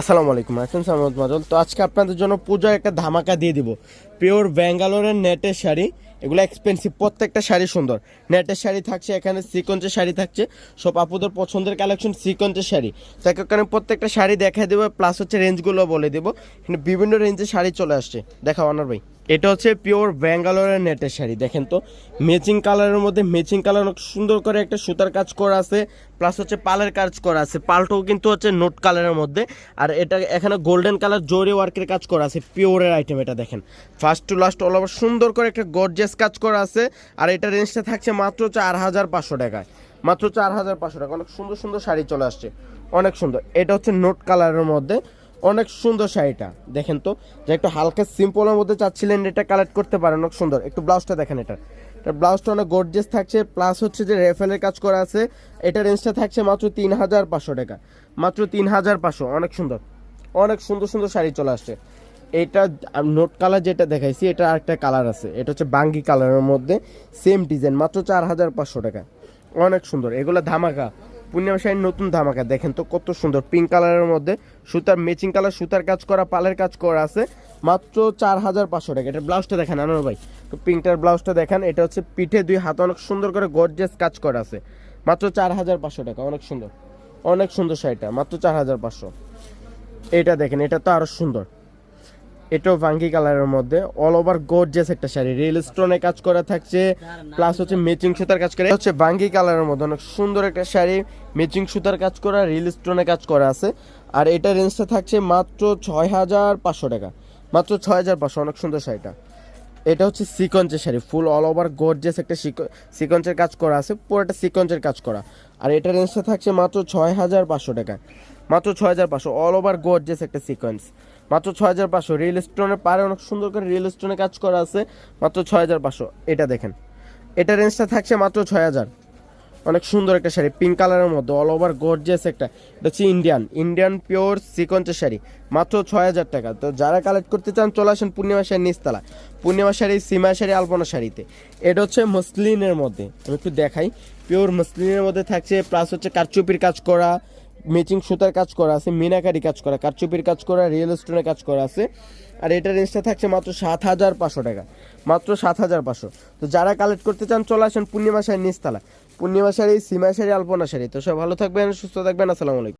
আসসালামু আলাইকুম এখন সামদ মাজল তো আজকে আপনাদের জন্য পূজার একটা ধামাকা দিয়ে দিব। পিওর ব্যাঙ্গালোরের নেটের শাড়ি, এগুলো এক্সপেন্সিভ প্রত্যেকটা শাড়ি সুন্দর। নেটের শাড়ি থাকছে, এখানে সিকোয়েন্সের শাড়ি থাকছে। সব আপুদের পছন্দের কালেকশন সিকোয়েন্সের শাড়ি। তো ওখানে প্রত্যেকটা শাড়ি দেখা দেবো প্লাস হচ্ছে রেঞ্জগুলো বলে দেবো। বিভিন্ন রেঞ্জের শাড়ি চলে আসছে। দেখা অনার ভাই। এটা হচ্ছে পিওর ব্যাঙ্গালোরের নেটের শাড়ি, দেখেন তো। ম্যাচিং কালারের মধ্যে ম্যাচিং কালার সুন্দর করে একটা সুতার কাজ করা আছে প্লাস হচ্ছে পালের কাজ করা আছে। পালটাও কিন্তু হচ্ছে নোট কালারের মধ্যে। আর এটা এখানে গোল্ডেন কালার জরি ওয়ার্কের কাজ করা আছে পিওরের আইটেম এটা, দেখেন। First to last all over সুন্দর করে একটা গর্জেস কাজ করা আছে। আর এটা রেঞ্জটা থাকছে মাত্র চার হাজার পাঁচশো টাকায় মাত্র চার হাজার পাঁচশো টাকা, অনেক সুন্দর সুন্দর শাড়ি চলে আসছে। অনেক সুন্দর। এটা হচ্ছে নোট কালারের মধ্যে। অনেক সুন্দর শাড়িটা। দেখেন তো, যে একটু হালকা সিম্পলের মধ্যে চাচ্ছিলেন, এটা কালেক্ট করতে পারেন, অনেক সুন্দর। একটু ব্লাউজটা দেখেন এটা এটা ব্লাউজটা অনেক গর্জেস থাকছে প্লাস হচ্ছে যে রেফেলের কাজ করা আছে, এটা রেঞ্জটা থাকছে মাত্র তিন হাজার পাঁচশো টাকা। মাত্র তিন হাজার পাঁচশো, অনেক সুন্দর। অনেক সুন্দর সুন্দর শাড়ি চলে আসছে। এটা নোট কালার যেটা দেখাইছি, এটা আরেকটা কালার আছে। এটা হচ্ছে বাঙ্গি কালারের মধ্যে সেম ডিজাইন মাত্র চার হাজার পাঁচশো টাকা। অনেক সুন্দর, এগুলো ধামাকা। পূর্ণিমা শাড়ির নতুন ধামাকা। দেখেন তো কত সুন্দর পিঙ্ক কালারের মধ্যে সুতার ম্যাচিং কালার সুতার কাজ করা, পালের কাজ করা আছে। মাত্র চার হাজার পাঁচশো টাকা। এটা ব্লাউজটা দেখেন আনোর ভাই। তো পিঙ্কটার ব্লাউজটা দেখেন, এটা হচ্ছে পিঠে দুই হাতে অনেক সুন্দর করে গর্জেস কাজ করা আছে। মাত্র চার হাজার পাঁচশো টাকা, অনেক সুন্দর। অনেক সুন্দর শাড়িটা, মাত্র চার হাজার পাঁচশো। এটা দেখেন, এটা তো আরও সুন্দর। এটাও ভাঙ্গি কালারের মধ্যে। অল ওভার গর্জিয়াস একটা শাড়ি। রিয়েল স্টোনে কাজ করা থাকছে। প্লাস হচ্ছে ম্যাচিং সুতার কাজ করা। হচ্ছে ভাঙ্গি কালারের মধ্যে অনেক সুন্দর একটা শাড়ি। ম্যাচিং সুতার কাজ করা রিয়েল স্টোনে কাজ করা আছে। আর এটা রেঞ্জটা থাকছে মাত্র ছয় হাজার পাঁচশো টাকা। মাত্র ছয় হাজার পাঁচশো, অনেক সুন্দর শাড়িটা। এটা হচ্ছে সিকোয়েন্সের sari. Full all over gorgeous একটা সিকোয়েন্সের কাজ করা আছে। পুরোটা সিকোয়েন্সের কাজ করা। আর এটা রেঞ্জটা থাকছে মাত্র ছয় হাজার পাঁচশো টাকা। মাত্র ছয় হাজার পাঁচশো। অল ওভার গর্জিয়াস একটা সিকোয়েন্স। মাত্র ছয় হাজার পাঁচশো। রিয়েল স্টোনের পারে অনেক সুন্দর করে রিয়েল স্টোনে কাজ করা আছে। মাত্র ছয় হাজার পাঁচশো। এটা দেখেন। এটা রেঞ্জটা থাকছে মাত্র ছয় হাজার অনেক সুন্দর একটা শাড়ি পিঙ্ক কালারের মধ্যে অল ওভার গর্জিয়াস একটা। এটা হচ্ছে ইন্ডিয়ান ইন্ডিয়ান পিওর সিকোয়েন্সের শাড়ি। মাত্র ছয় হাজার টাকা। তো যারা কালেক্ট করতে চান, চলে আসেন পূর্ণিমা শাড়ি নিচতলা পূর্ণিমা শাড়ি, সীমা শাড়ি, আলপনা শাড়িতে। এটা হচ্ছে মসলিনের মধ্যে। আমি একটু দেখাই। পিওর মসলিনের মধ্যে থাকছে প্লাস হচ্ছে কারচুপির কাজ করা। ম্যাচিং সুতার কাজ করা আছে, মিনাকারি কাজ করা, কারচুপির কাজ করা রিয়েল স্টোনের কাজ করা আছে। আর এটা রেঞ্জটা থাকছে মাত্র সাত হাজার পাঁচশো টাকা। মাত্র সাত হাজার পাঁচশো। তো যারা কালেক্ট করতে চান, চলে আসেন পূর্ণিমা শাড়ি নিস্তালা পূর্ণিমা শাড়ি সীমা সারি আলপনা শাড়ি তো সব ভালো থাকবেন, সুস্থ থাকবেন, আসসালামু আলাইকুম।